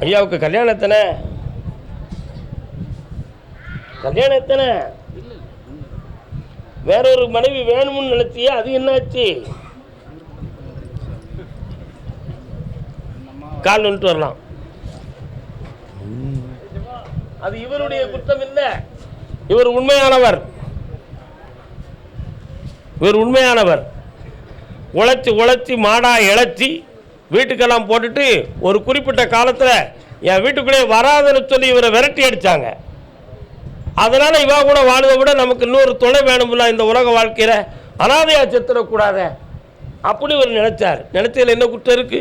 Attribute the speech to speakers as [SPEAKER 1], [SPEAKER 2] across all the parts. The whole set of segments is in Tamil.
[SPEAKER 1] ஐயாவுக்கு கல்யாணம் எத்தனை? கல்யாணம் எத்தனை? வேறொரு மனைவி வேணும்னு நினைச்சியா? அது என்னாச்சு? கால் வந்துட்டு வரலாம். அது இவருடைய குற்றம் இல்லை. இவர் உண்மையானவர். இவர் உண்மையானவர். உழைச்சி உழைச்சி மாடா இழைச்சி வீட்டுக்கெல்லாம் போட்டுட்டு ஒரு குறிப்பிட்ட காலத்தில் என் வீட்டுக்குள்ளே வராதுன்னு சொல்லி இவரை விரட்டி அடித்தாங்க அதனால் இவா கூட வாழ்வதை விட நமக்கு இன்னொரு துணை வேணும்ல இந்த உலக வாழ்க்கையில். அனாதையா செத்துடக்கூடாத. அப்படி ஒரு நினைச்சார். நினச்சதில் என்ன குற்றம் இருக்கு?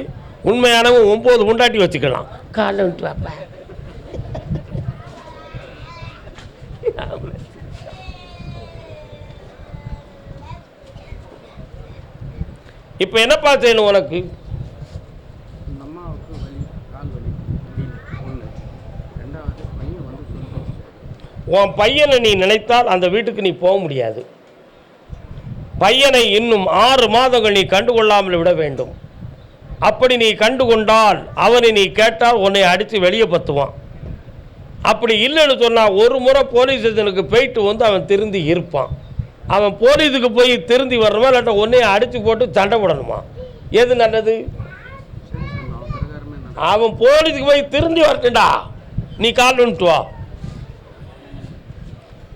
[SPEAKER 1] உண்மையானவன் ஒம்பது உண்டாட்டி வச்சுக்கலாம். காலைல விட்டு வாப்பா. இப்போ என்னப்பா செய்யணும் உனக்கு
[SPEAKER 2] இந்த அம்மாவுக்கு வலி கால் வலி ஒன்று ரெண்டாவது பையன் வந்து சொல்லி
[SPEAKER 1] உன் பையனை நீ நினைத்தால் அந்த வீட்டுக்கு நீ போக முடியாது. பையனை இன்னும் ஆறு மாதங்கள் நீ கண்டுகொள்ளாமல் விட வேண்டும். அப்படி நீ கண்டுகொண்டால் அவனை நீ கேட்டால் உன்னை அடித்து வெளியே பத்துவான். அப்படி இல்லைன்னு சொன்னால் ஒரு முறை போலீஸ் ஸ்டேஷனுக்கு போயிட்டு வந்து அவன் திருந்தி இருப்பான். அவன் போலீஸுக்கு போய் திருந்தி வரணுமா இல்லாட்ட உன்னைய அடித்து போட்டு சண்டை போடணுமா? எது நல்லது? அவன் போலீஸுக்கு போய் திருந்தி வரட்டுண்டா நீ கால் வந்துட்டு வா.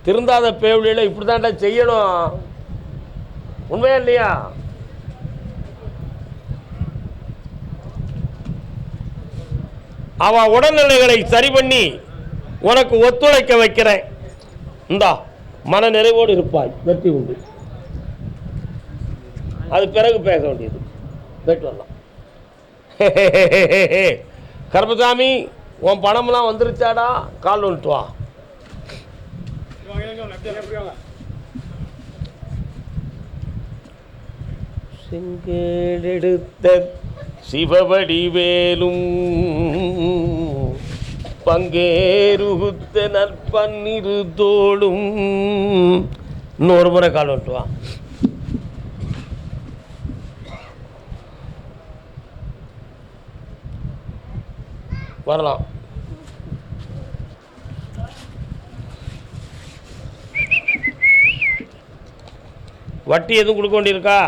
[SPEAKER 1] திருந்தாத பேவழியில் இப்படி தான்டா செய்யணும். உண்மையா இல்லையா? அவ உடல்நிலைகளை சரி பண்ணி உனக்கு ஒத்துழைக்க வைக்கிறேன். இந்தா மன நிறைவோடு இருப்பாய். வெற்றி உண்டு. அது பிறகு பேச வேண்டியது. போயிட்டு வரலாம். கருப்பசாமி உன் பணம்லாம் வந்துருச்சாடா? கால் வந்துட்டு வா. செங்கேடெடுத்த சிவவடிவேலும் பங்கேருகுத்த நற்பன்னிரு தோளும். இன்னொரு முறை கால் வந்துட்டு வரலாம். வட்டி எதுவும் கொடுக்க வேண்டியிருக்கா?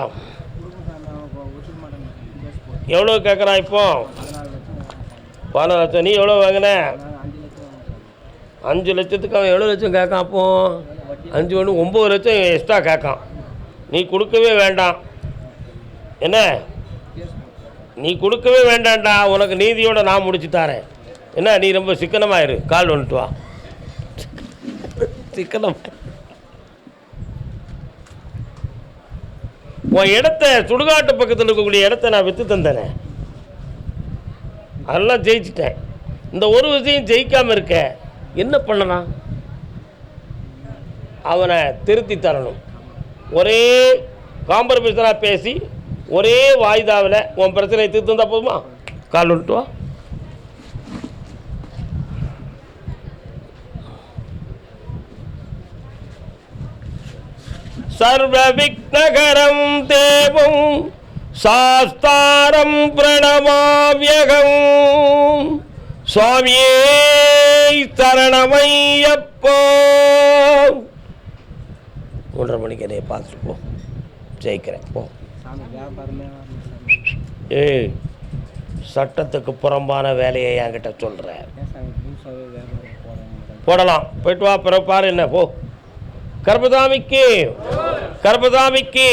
[SPEAKER 1] எவ்வளோ கேட்குறான் இப்போ?
[SPEAKER 2] பதினாறு லட்சம்.
[SPEAKER 1] நீ எவ்வளோ வாங்கின?
[SPEAKER 2] அஞ்சு
[SPEAKER 1] லட்சத்துக்கு அவன் எவ்வளோ லட்சம் கேட்கான் அப்போ? அஞ்சு ஒன்று ஒம்பது லட்சம் எக்ஸ்ட்ரா கேட்கான். நீ கொடுக்கவே வேண்டாம். என்ன? நீ கொடுக்கவே வேண்டாம்டா. உனக்கு நீதியோட நான் முடிச்சு தரேன். என்ன நீ ரொம்ப சிக்கனமாயிரு கால் வந்துட்டு வா. சிக்கனம்? உன் இடத்த சுடுகாட்டு பக்கத்தில் இருக்கக்கூடிய இடத்த நான் விற்று தந்தேனே. அதெல்லாம் ஜெயிச்சிட்டேன். இந்த ஒரு விஷயம் ஜெயிக்காமல் இருக்க என்ன பண்ணலாம்? அவனை திருத்தி தரணும். ஒரே காம்பரமைஸராக பேசி ஒரே வாய்தாவில் உன் பிரச்சனையை தீர்த்து வந்தால் போதுமா? கால் விட்டுவா வா சர்வ விக்னகரம் தேவம் சாஸ்தாரம் பிரணமாவியகம் சுவாமியே சரணமையப்போ. மூன்றரை மணிக்கு என்னைய பார்த்துட்டு போ. ஜெயிக்கிறேன் போ. ஏய் சட்டத்துக்கு புறம்பான வேலையை என்கிட்ட சொல்கிற
[SPEAKER 2] ஏன் சாமி புதுசாகவே வியாபாரம் போகிறேன்
[SPEAKER 1] போடலாம். போயிட்டு வா பிறகு பாரு என்ன போ. கர்பதாமிக்கு கர்பதாமிக்கு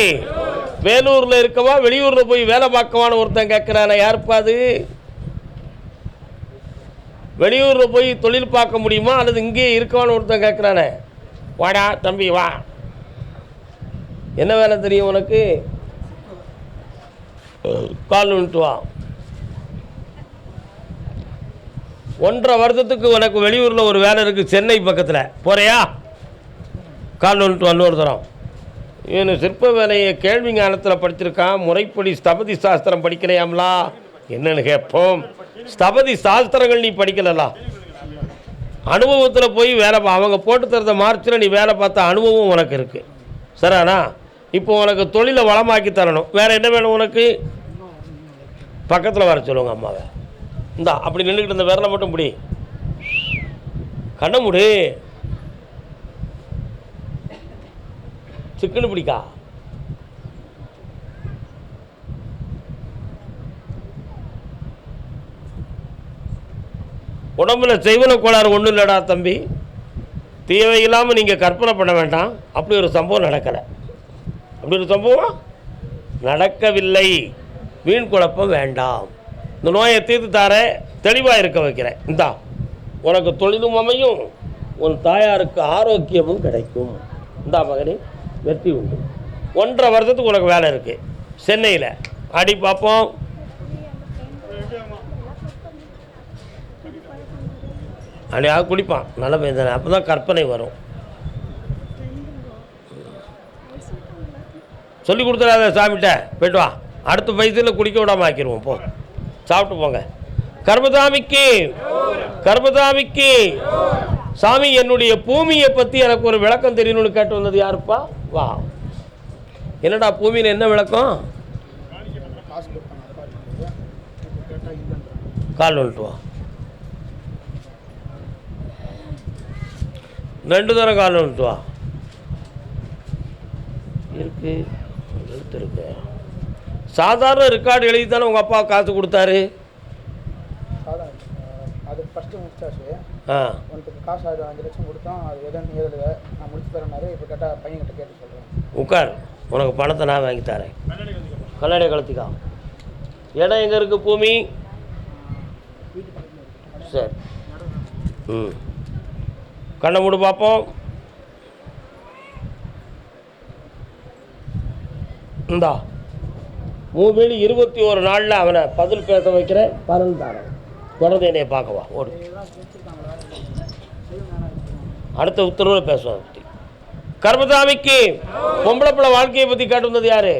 [SPEAKER 1] வேலூரில் இருக்கவா வெளியூரில் போய் வேலை பார்க்கவான்னு ஒருத்தன் கேட்குறானே யாருப்பா அது? வெளியூரில் போய் தொழில் பார்க்க முடியுமா? அல்லது இங்கேயே இருக்கவான்னு ஒருத்தன் கேட்குறானே வாடா தம்பி வா. என்ன வேலை தெரியும் உனக்கு? கால் வந்துட்டு வா. ஒன்றரை வருஷத்துக்கு உனக்கு வெளியூரில் ஒரு வேலை இருக்குது சென்னை பக்கத்தில். போறியா? கால் வந்துட்டு இன்னொரு தரம் சிற்ப வேலையை கேள்வி ஞானத்தில் படிச்சிருக்கான் முறைப்படி ஸ்தபதி சாஸ்திரம் படிக்கலையாம்லா? என்னன்னு கேட்போம் ஸ்தபதி சாஸ்திரங்கள் நீ படிக்கலலா? அனுபவத்தில் போய் வேலை அவங்க போட்டு தரத மார்ச்சில் நீ வேலை பார்த்த அனுபவம் உனக்கு இருக்குது சரிண்ணா இப்போ உனக்கு தொழிலை வளமாக்கி தரணும். வேறு என்ன வேணும் உனக்கு? பக்கத்தில் வர சொல்லுங்க அம்மாவை. இந்தா அப்படி நின்றுக்கிட்டு இந்த விரலை மட்டும் பிடி. கண்ண முடி. சிக்கனு பிடிக்கா? உடம்புல செய்வன கோளாறு ஒன்றும் இல்லைடா தம்பி. தேவையில்லாமல் நீங்கள் கற்பனை பண்ண வேண்டாம். அப்படி ஒரு சம்பவம் நடக்கலை. அப்படி ஒரு சம்பவம் நடக்கவில்லை. வீண் குழப்பம் வேண்டாம். இந்த நோயை தீர்த்து தாரேன் தெளிவாக இருக்க வைக்கிறேன். இந்தா உனக்கு தொழிலும் அமையும். உன் தாயாருக்கு ஆரோக்கியமும் கிடைக்கும். இந்தா மகனே. வெற்றி உண்டு. ஒன்றரை வருஷத்துக்கு உனக்கு வேலை இருக்குது சென்னையில். அடி பார்ப்போம் அடியாக குடிப்பான். நல்ல பையன் தானே. அப்போ தான் கற்பனை வரும். சொல்லி கொடுத்துடாத சாமிகிட்ட போய்ட்டு வா. அடுத்த வயசில் குடிக்க விடாம ஆக்கிடுவோம் போ. சாப்பிட்டு போங்க. கர்மதாமிக்கு. கர்மதாமிக்கு. சாமி என்னுடைய பூமியை பற்றி எனக்கு ஒரு விளக்கம் தெரியணும்னு கேட்டு வந்தது யாருப்பா? வா என்னடா பூமியில் என்ன விளக்கம்? கால் வந்துட்டு வா. ரெண்டு தரம் கால் வந்துட்டு வா. இருக்கு. எழுத்து இருக்கு. சாதாரண ரெக்கார்டு எழுதி தானே உங்கள் அப்பா காசு கொடுத்தாரு?
[SPEAKER 3] ஃபஸ்ட்டு முடிச்சாச்சு.
[SPEAKER 1] ஆ.
[SPEAKER 3] உனக்கு காசு அது அஞ்சு லட்சம் கொடுத்தோம் அது எதுன்னு எழுதல நான் முடிச்சு தரேன்னாரு இப்போ கேட்டால் பையன்கிட்ட கேட்டு சொல்கிறேன்
[SPEAKER 1] உட்கார். உனக்கு பணத்தை நான் வாங்கி தரேன். கண்ணாடியை கலத்திக்கா. இடம் எங்கே இருக்குது பூமி? சரி. ம். கண்ணை மூடு பார்ப்போம் இந்தா. மூவேலி இருபத்தி ஒரு நாளில் அவனை பதில் பேச வைக்கிறேன். பலன் தரேன். தொடர்ந்து என்னைய பார்க்கவா ஓடு. அடுத்த உத்தரவில் பேசுவோம் அதை பற்றி கர்மசாமிக்கு பொம்பளை பிள்ளை வாழ்க்கையை பற்றி கேட்டு வந்தது யாரு?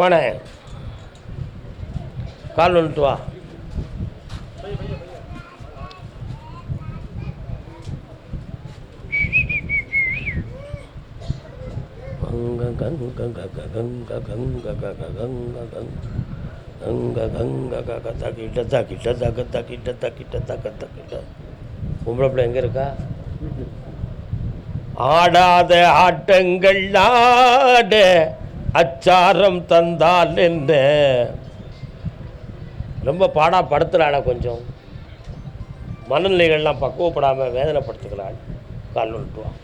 [SPEAKER 1] வாணே. கால் வந்துட்டு வா. கங்க கங்க கங்க கங்க கங்க கங்க கங்க. கங்க கங்க கங்க தக்கிட்ட தக்கிட்ட தக்க தக்கிட்ட தக்கிட்ட தக்க தக்கிட்ட பொம்பளை பிள்ளை எங்கே இருக்கா? ஆடாத ஆட்டங்கள் ஆட அச்சாரம் தந்தால் என்ன? ரொம்ப பாடா படுத்துறாடா கொஞ்சம். மனநிலைகள்லாம் பக்குவப்படாமல் வேதனைப்படுத்துகிறாள். கால் நுட்டுவான்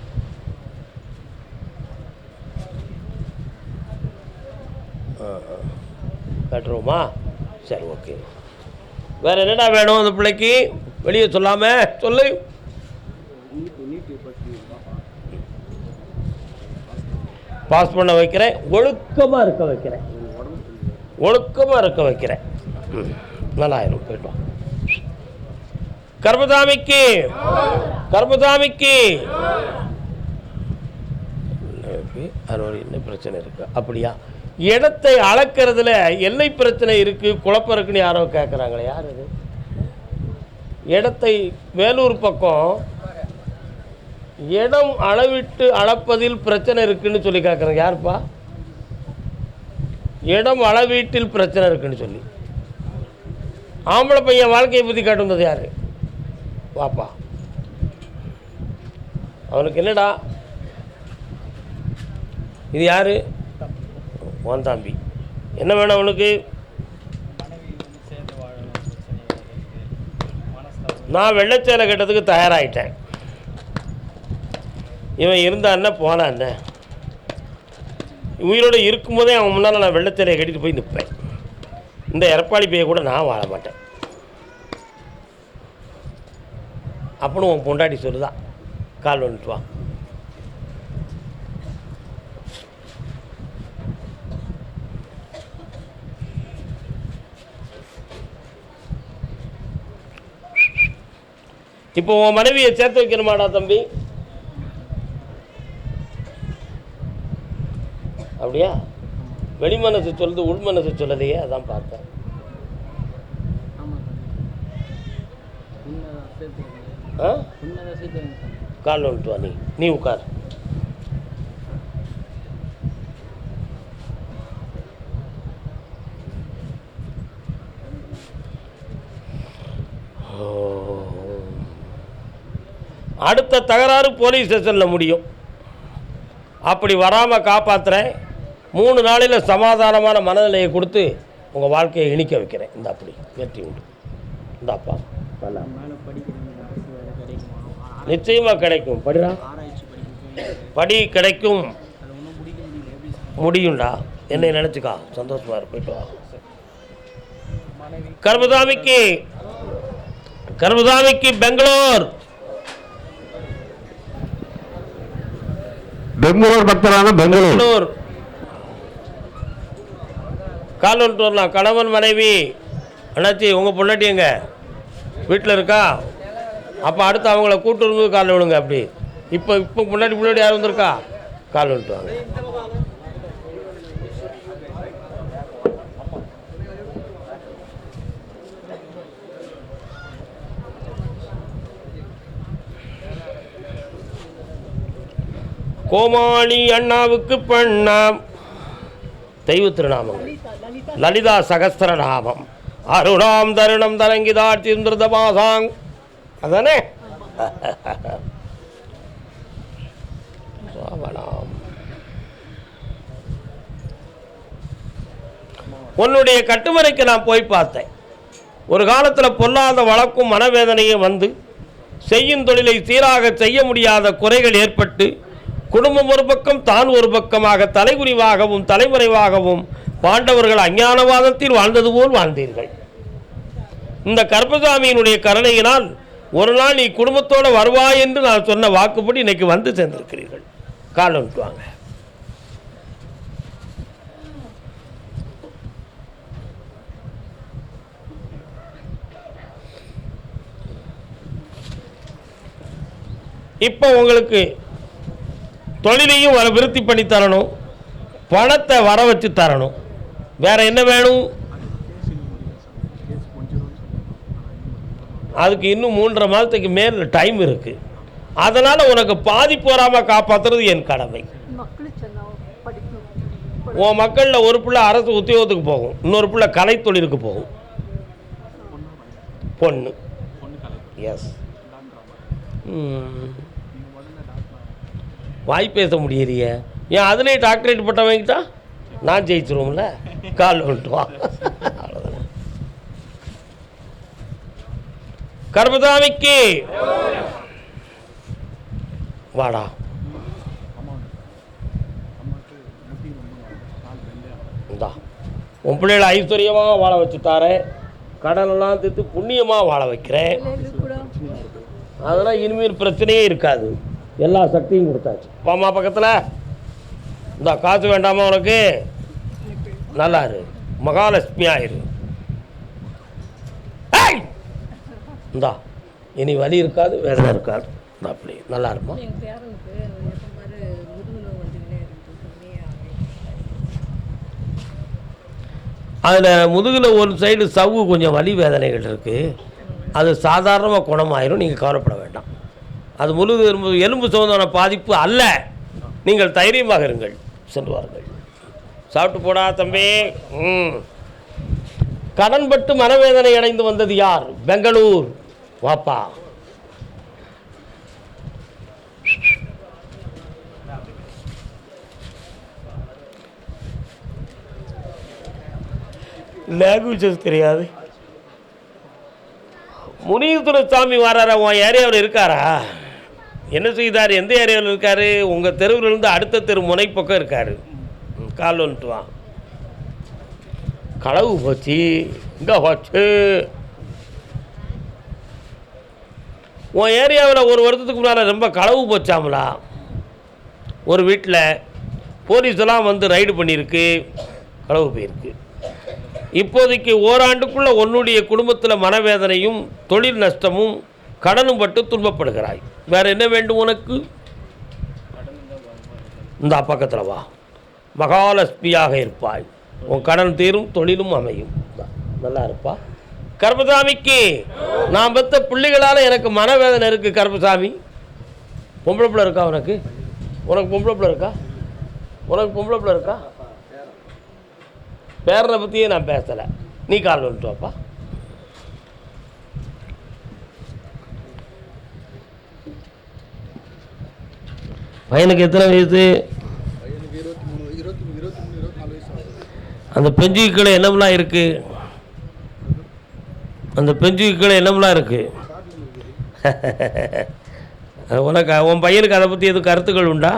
[SPEAKER 1] வா ஆ, ஆ. கட்டுருவோமா சரி ஓகே வேறு என்னடா வேணும் அந்த பிள்ளைக்கு வெளியே சொல்லாம சொல்லு பாஸ் பண்ண வைக்கிறேன் ஒழுக்கமாக இருக்க வைக்கிறேன் ஒழுக்கமாக இருக்க வைக்கிறேன் ம், நல்லாயிரும் போயிட்டு கர்மதாமிக்கு கர்மதாமிக்கு அறுபது என்ன பிரச்சனை இருக்கு அப்படியா இடத்தை அளக்கிறதுல எல்லை பிரச்சனை இருக்கு குழப்பம் இருக்குன்னு யாரோ கேட்குறாங்களே யார் அது? இடத்தை வேலூர் பக்கம் இடம் அளவிட்டு அளப்பதில் பிரச்சனை இருக்குன்னு சொல்லி கேட்குறாங்க யாருப்பா? இடம் அளவீட்டில் பிரச்சனை இருக்குன்னு சொல்லி. ஆம்பளை பையன் வாழ்க்கையை பற்றி காட்டுனது யார்? வாப்பா. அவனுக்கு என்னடா? இது யார்? உன் தம்பி. என்ன வேணும் அவனுக்கு? நான் வெள்ளச்சேலை கட்டத்துக்கு தயாராகிட்டேன் இவன் இருந்தான்னா போனான் உயிரோடு இருக்கும்போதே அவன் முன்னால் நான் வெள்ளச்சேலையை கட்டிட்டு போய் நிற்பேன் இந்த எரப்பாளி பைய கூட நான் வாழ மாட்டேன். அப்படின்னு உன் பொண்டாட்டி சொல்லுதான் கால் வந்துட்டு வா. இப்போ உன் மனைவியை சேர்த்து வைக்கணுமாடா தம்பி? அப்படியா? வெளிமனசு சொல்லுது உள்மனசு சொல்லலையே அதான் பார்த்தேன். கால் வந்துட்டு வா நீ. நீ உட்கார். அடுத்த தகராறு போலீஸ் ஸ்டேஷனில் முடியும். அப்படி வராமல் காப்பாற்றுறேன் மூணு நாளில் சமாதானமான மனநிலையை கொடுத்து உங்கள் வாழ்க்கையை இணைக்க வைக்கிறேன். இந்த அப்படி வெற்றி உண்டு. இந்தாப்பா நல்லா நிச்சயமாக கிடைக்கும். படிடா. படி கிடைக்கும். முடியும்டா. என்னை நினச்சிக்கா. சந்தோஷமாக இரு போயிட்டு வா. கர்மதாமிக்கு கர்மதாமிக்கு பெங்களூர்.
[SPEAKER 4] பெங்களூர் பக்தரான பெங்களூர்.
[SPEAKER 1] காலூர் கால் வந்துட்டு வரலாம் கணவன் மனைவி அண்ணாச்சி உங்கள் பொண்டாட்டி எங்க? வீட்டில் இருக்கா? அப்போ அடுத்து அவங்கள கூட்டு வரும்போது காலில் விடுங்க அப்படி. இப்போ இப்போ முன்னாடி முன்னாடி யார் வந்திருக்கா? கால் வந்துட்டு கோமாளி அண்ணாவுக்கு பண்ணாம். தெய்வ திருநாமங்கள். லலிதா சகஸ்திரநாமம். அருணாம் தருணம் தரங்கிதாட்சி மாசாங். அதானே? உன்னுடைய கட்டுமறைக்கு நான் போய் பார்த்தேன். ஒரு காலத்தில் பொல்லாத வழக்கும் மனவேதனையும் வந்து செய்யும் தொழிலை சீராக செய்ய முடியாத குறைகள் ஏற்பட்டு குடும்பம் ஒரு பக்கம் தான் ஒரு பக்கமாக தலைகுறிவாகவும் தலைமறைவாகவும் பாண்டவர்கள் அஞ்ஞானவாதத்தில் வாழ்ந்தது போல் வாழ்ந்தீர்கள். இந்த கருப்பசாமியினுடைய கருணையினால் ஒரு நாள் நீ குடும்பத்தோடு வருவாய் என்று நான் சொன்ன வாக்குப்படி இன்னைக்கு வந்து சேர்ந்திருக்கிறீர்கள். காலம் விட்டுவாங்க இப்போ உங்களுக்கு தொழிலையும் வர விருத்தி பண்ணி தரணும். பணத்தை வர வச்சு தரணும். வேற என்ன வேணும்? அதுக்கு இன்னும் மூன்றரை மாதத்துக்கு மேல் டைம் இருக்குது அதனால் உனக்கு பாதிப்பு வராமல் காப்பாற்றுறது என் கடமை. உன் மக்களில் ஒரு பிள்ளை அரசு உத்தியோகத்துக்கு போகும். இன்னொரு பிள்ளை கலைத்தொழிலுக்கு போகும். பொண்ணு. எஸ் வாய் பேச முடியலையே. ஏன் அதுலேயே டாக்டரேட் பட்டம் வாங்கிட்டா? நான் ஜெயிச்சிருவோம்ல. கால் வந்துட்டு வா. அவ்வளோதானே கர்மதாமிக்கு. வாடா. இந்தா. உன் பிள்ளைகளை ஐஸ்வர்யமாக வாழ வச்சு தாரேன் கடனெல்லாம் தீர்த்து புண்ணியமாக வாழ வைக்கிறேன். அதெல்லாம் இனிமேல் பிரச்சனையே இருக்காது. எல்லா சக்தியும் கொடுத்தாச்சு. பாமா பக்கத்தில். இந்த காசு வேண்டாமா உனக்கு? நல்லா இரு மகாலட்சுமி ஆயிரு. ஏய்! இந்தா இனி வலி இருக்காது வேதனை இருக்காது. அப்படி. நல்லா இருமா
[SPEAKER 5] கம்மியாக
[SPEAKER 1] அதில் முதுகில் ஒரு சைடு சவ்வு கொஞ்சம் வலி வேதனைகள் இருக்குது அது சாதாரணமாக குணமாயிரும். நீங்கள் கவலைப்பட வேண்டாம். அது முழுது எலும்பு எலும்பு சம்பந்தமான பாதிப்பு அல்ல. நீங்கள் தைரியமாக இருங்கள். சென்று வாருங்கள். சாப்பிட்டு போடா தம்பி. ம். கடன்பட்டு மனவேதனை அடைந்து வந்தது யார்? பெங்களூர். வாப்பா. லாங்குவேஜஸ் தெரியாது? முனியத்துறை சாமி வராரா? உன் ஏரியாவில் இருக்காரா? என்ன செய்தார்? எந்த ஏரியாவில் இருக்கார்? உங்கள் தெருவிலிருந்து அடுத்த தெரு முனை பக்கம் கால் வந்துட்டுவான் களவு போச்சு. இங்கே போச்சு. உன் ஏரியாவில் ஒரு வருஷத்துக்கு முன்னால் ரொம்ப களவு போச்சாமலா? ஒரு வீட்டில் போலீஸ் எல்லாம் வந்து ரைடு பண்ணியிருக்கு. களவு போயிருக்கு. இப்போதைக்கு ஓராண்டுக்குள்ளே உன்னுடைய குடும்பத்தில் மனவேதனையும் தொழில் நஷ்டமும் கடனும் பட்டு துன்பப்படுகிறாய். வேற என்ன வேண்டும் உனக்கு? இந்த பக்கத்தில் வா. மகாலட்சுமியாக இருப்பாய். உன் கடன் தீரும் தொழிலும் அமையும். நல்லா இருப்பா. கருப்பசாமிக்கு நான் பெற்ற பிள்ளைகளால் எனக்கு மனவேதனை இருக்குது கருப்பசாமி. பொம்பளை பிள்ளை இருக்கா உனக்கு? உனக்கு பொம்பளை பிள்ளை இருக்கா? உனக்கு பொம்பளை பிள்ளை இருக்கா? பேரனை பற்றியே நான் பேசலை. நீ கால் வந்துட்டு வாப்பா பையனுக்கு எத்தனை வயசு
[SPEAKER 4] பையனுக்கு இருபத்தி மூணு இருபத்தி மூணு இருபத்தி மூணு இருபத்தி நாலு வயசு ஆகுது.
[SPEAKER 1] அந்த பெஞ்சுக்கு கீழே என்னமெல்லாம் இருக்கு? அந்த பெஞ்சுக்கு கீழே என்னமெல்லாம் இருக்கு? உனக்கு உன் பையனுக்கு அதை பற்றி எதுவும் கருத்துக்கள் உண்டா?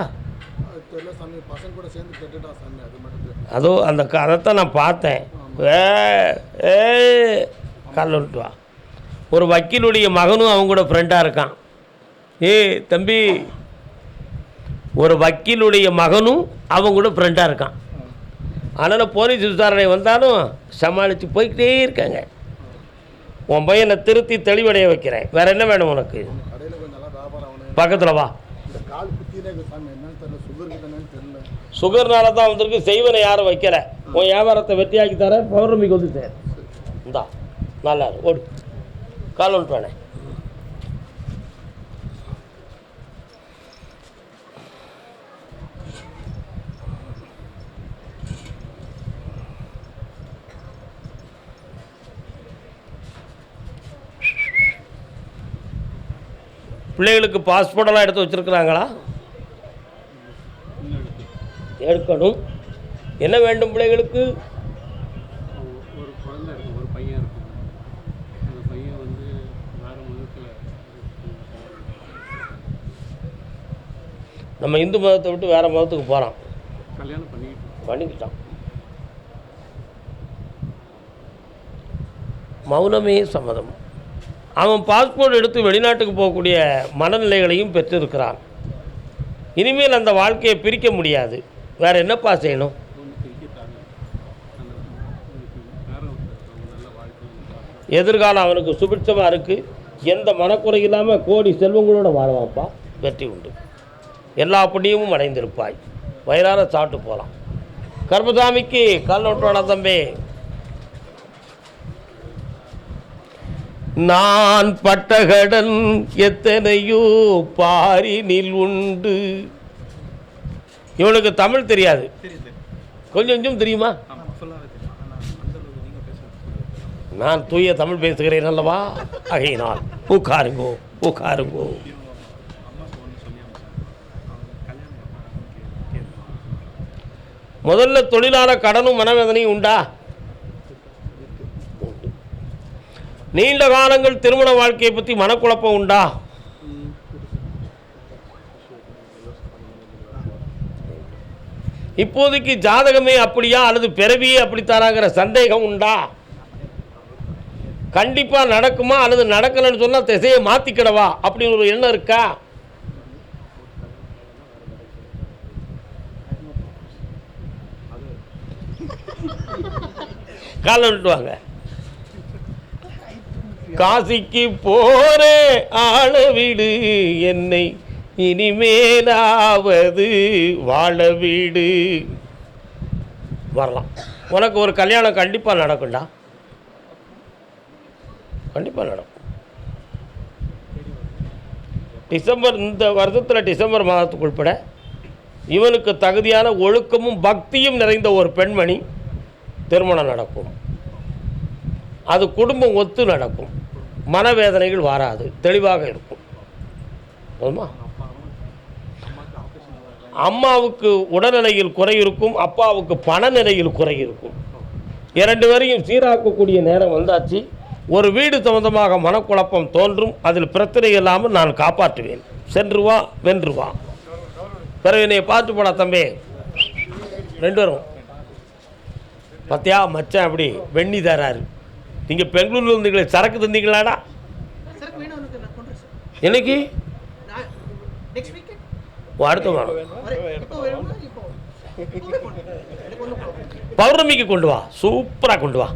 [SPEAKER 4] அது
[SPEAKER 1] அந்த அதைத்தான் நான் பார்த்தேன். ஏ ஏ காலில் விட்டு வா. ஒரு வக்கீலுடைய மகனும் அவங்க கூட ஃப்ரெண்டாக இருக்கான். ஏய் தம்பி ஒரு வக்கீலுடைய மகனும் அவங்க கூட ஃப்ரெண்டாக இருக்கான். அதனால் போலீஸ் விசாரணை வந்தாலும் சமாளித்து போய்கிட்டே இருக்காங்க. உன் பையனை திருத்தி தெளிவடைய வைக்கிறேன். வேற என்ன வேணும் உனக்கு? பக்கத்தில் வா.
[SPEAKER 4] கால் சுகர்
[SPEAKER 1] சுகர்னால தான் வந்திருக்கு. செய்வனை யாரும் வைக்கல. உன் வியாபாரத்தை வெற்றியாக்கி தரேன். பௌர்ணமிக்கு வந்து இந்தா நல்லா ஓடு. கால் ஒன்று வேணே பிள்ளைகளுக்கு பாஸ்போர்ட்டெல்லாம் எடுத்து வச்சுருக்குறாங்களா? எடுக்கணும். என்ன வேண்டும் பிள்ளைகளுக்கு?
[SPEAKER 2] ஒரு குழந்தை ஒரு பையன் அந்த பையன் வந்து மதத்தில்
[SPEAKER 1] நம்ம இந்து மதத்தை விட்டு வேறு மதத்துக்கு போகிறான்
[SPEAKER 2] கல்யாணம் பண்ணிக்கிட்டு
[SPEAKER 1] பண்ணிக்கிட்டான். மௌனமே சம்மதம். அவன் பாஸ்போர்ட் எடுத்து வெளிநாட்டுக்கு போகக்கூடிய மனநிலைகளையும் பெற்றிருக்கிறான். இனிமேல் அந்த வாழ்க்கையை பிரிக்க முடியாது. வேற என்னப்பா செய்யணும்? எதிர்காலம் அவனுக்கு சுபிட்சமாக இருக்குது எந்த மனக்குறை இல்லாமல் கோடி செல்வங்களோட வாழ்வான்ப்பா. வெற்றி உண்டு. எல்லா புண்ணியமும் அடைந்திருப்பாய். வயிறார சாப்பிட்டு போகலாம் கர்மசாமிக்கு கல் நோட்டோட தம்பி. நான் பட்டகடன் எத்தனையோ பாரினில் உண்டு. இவனுக்கு தமிழ் தெரியாது. கொஞ்சம் கொஞ்சம் தெரியுமா? நான் தூய தமிழ் பேசுகிறேன் அல்லவா? ஆகையினால் உட்காருங்கோ உட்காருங்கோ. முதல்ல தொழிலாளர் கடனும் மனவேதனையும் உண்டு. நீண்ட காலங்கள் திருமண வாழ்க்கையை பற்றி மனக்குழப்பம் உண்டா? இப்போதைக்கு ஜாதகமே அப்படியா? அல்லது பிறவியே அப்படித்தானாங்கிற சந்தேகம் உண்டா? கண்டிப்பாக நடக்குமா? அல்லது நடக்கலைன்னு சொன்னால் திசையை மாற்றிக்கிடவா அப்படின்னு ஒரு எண்ணம் இருக்கா? காலை விட்டுவாங்க காசிக்கு போறே ஆளவிடு என்னை இனிமேலாவது வாழ வீடு வரலாம். உனக்கு ஒரு கல்யாணம் கண்டிப்பாக நடக்கும்டா. கண்டிப்பாக நடக்கும். டிசம்பர் இந்த வருஷத்தில் டிசம்பர் மாதத்துக்கு உட்பட இவனுக்கு தகுதியான ஒழுக்கமும் பக்தியும் நிறைந்த ஒரு பெண்மணி திருமணம் நடக்கும். அது குடும்பம் ஒத்து நடக்கும். மனவேதனைகள் வராது. தெளிவாக இருக்கும். போதுமா? அம்மாவுக்கு உடல்நிலையில் குறை இருக்கும் அப்பாவுக்கு பணநிலையில் குறை இருக்கும். இரண்டு பேரையும் சீராக்கக்கூடிய நேரம் வந்தாச்சு. ஒரு வீடு சம்பந்தமாக மனக்குழப்பம் தோன்றும். அதில் பிரச்சனை இல்லாமல் நான் காப்பாற்றுவேன். சென்று வா வென்று வா. பிறகு என்னை பார்த்து போடா தம்பி. ரெண்டு வரும். பத்தியா மச்சான் அப்படி வெண்ணி தராரு. நீங்கள் பெங்களூர்ல இருந்தீங்களே சரக்கு தந்தீங்களாடா? என்னைக்கு? ஓ, அடுத்த வாரம். பௌர்ணமிக்கு கொண்டு வா. சூப்பராக கொண்டு வா?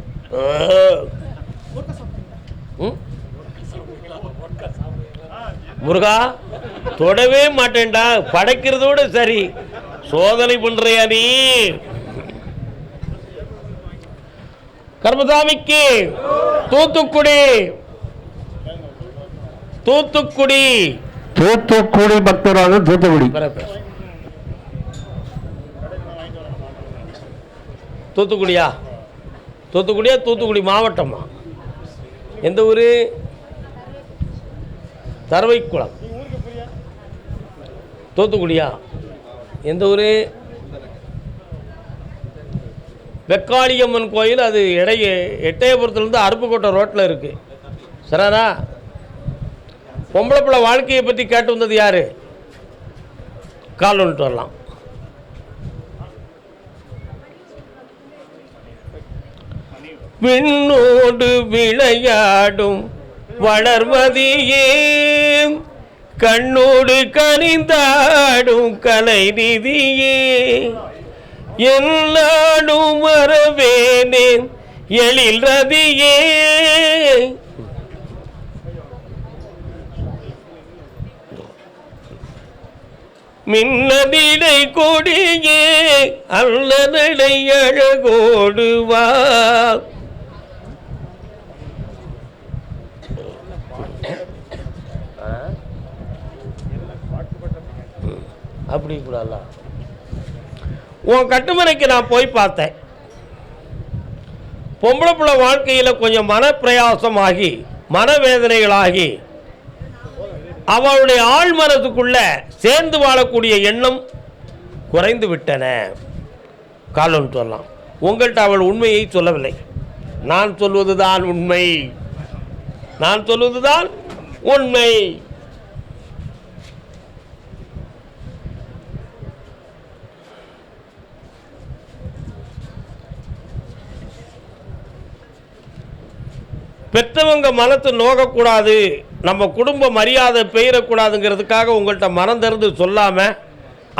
[SPEAKER 1] முருகா தொடவே மாட்டேன்டா. படைக்கிறதோட சரி. சோதனை பண்றியா நீ? கர்மசாமிக்கு தூத்துக்குடி. தூத்துக்குடி.
[SPEAKER 6] தூத்துக்குடி பக்தராக தூத்துக்குடி.
[SPEAKER 1] தூத்துக்குடியா? தூத்துக்குடியா தூத்துக்குடி மாவட்டமா? எந்த ஊர்? தரவைக்குளம். தூத்துக்குடியா? எந்த ஊர்? வெக்காளியம்மன் கோயில் அது இடைய எட்டயபுரத்துலேருந்து அருப்புக்கோட்டை ரோட்டில் இருக்குது சரிண்ணா பொம்பளை பிள்ளை வாழ்க்கையை பற்றி கேட்டு வந்தது யார்? கால் வந்துட்டு வரலாம். விண்ணோடு விளையாடும் வளர்மதியே கண்ணோடு கனிந்தாடும் கலை நிதியே எல்லாடும் வரவேனேன். எழில் ரதியே மின்னதிடை கொடியே அல்லதடை அழகோடுவார் அப்படி கூடாது உன் கட்டுமனைக்கு நான் போய் பார்த்தேன். பொம்பளை பிள்ளை வாழ்க்கையில் கொஞ்சம் மனப்பிரயாசமாகி மனவேதனைகளாகி அவளுடைய ஆள் மனதுக்குள்ள சேர்ந்து வாழக்கூடிய எண்ணம் குறைந்து விட்டன. காலம் சொல்லலாம். உங்கள்கிட்ட அவள் உண்மையை சொல்லவில்லை. நான் சொல்வதுதான் உண்மை. நான் சொல்வதுதான் உண்மை. பெற்றவங்க மனத்தை நோகக்கூடாது நம்ம குடும்ப மரியாதை பெயரக்கூடாதுங்கிறதுக்காக உங்கள்கிட்ட மனம் திறந்து சொல்லாமல்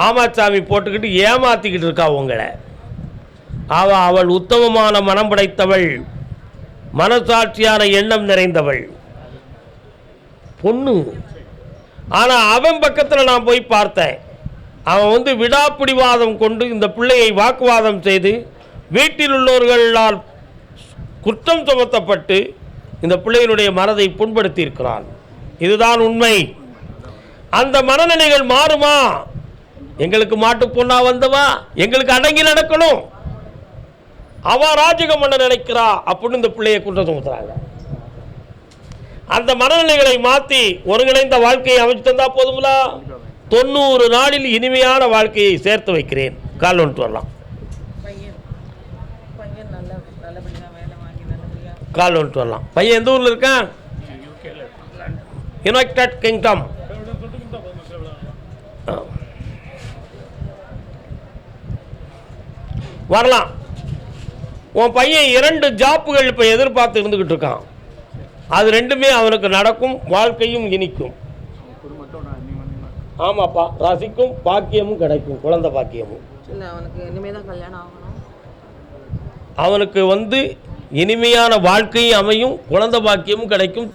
[SPEAKER 1] ஆமாச்சாமி போட்டுக்கிட்டு ஏமாத்திக்கிட்டு இருக்கா உங்களை. அவ அவள் உத்தமமான மனம் படைத்தவள் மனசாட்சியான எண்ணம் நிறைந்தவள். பொண்ணு. ஆனால் அவன் பக்கத்தில் நான் போய் பார்த்தேன். அவன் வந்து விடாப்பிடிவாதம் கொண்டு இந்த பிள்ளையை வாக்குவாதம் செய்து வீட்டில் உள்ளவர்களால் குற்றம் சுமத்தப்பட்டு இந்த பிள்ளையினுடைய மனதை புண்படுத்தி இருக்கிறான் இதுதான் உண்மை. அந்த மனநிலைகள் மாறுமா? எங்களுக்கு மாட்டு பொண்ணா வந்தவா? எங்களுக்கு அடங்கி நடக்கணும். அவ ராஜகம் பண்ண நினைக்கிறா அப்படின்னு இந்த பிள்ளையை குற்றம் சுமத்துறாங்க. அந்த மனநிலைகளை மாற்றி ஒருங்கிணைந்த வாழ்க்கையை அமைச்சு தந்தா போதுங்களா தொண்ணூறு நாளில் இனிமையான வாழ்க்கையை சேர்த்து வைக்கிறேன். கால் வந்துட்டு வரலாம்
[SPEAKER 5] பையன் பையன் நல்ல நல்லபடியாக வேலை வாங்கி நல்லபடியாக
[SPEAKER 1] கால் வந்துட்டு வரலாம். பையன் எந்த ஊரில் இருக்கான்? யுனைடெட் கிங்டம் வரலாம். உன் பையன் இரண்டு ஜாப்புகள் இப்போ எதிர்பார்த்து இருந்துக்கிட்டு இருக்கான். அது ரெண்டுமே அவனுக்கு நடக்கும் வாழ்க்கையும் இனிக்கும். ஆமாப்பா ரசிக்கும் பாக்கியமும் கிடைக்கும் குழந்தை பாக்கியமும். அவனுக்கு வந்து இனிமையான வாழ்க்கையும் அமையும் குழந்தை பாக்கியமும் கிடைக்கும்.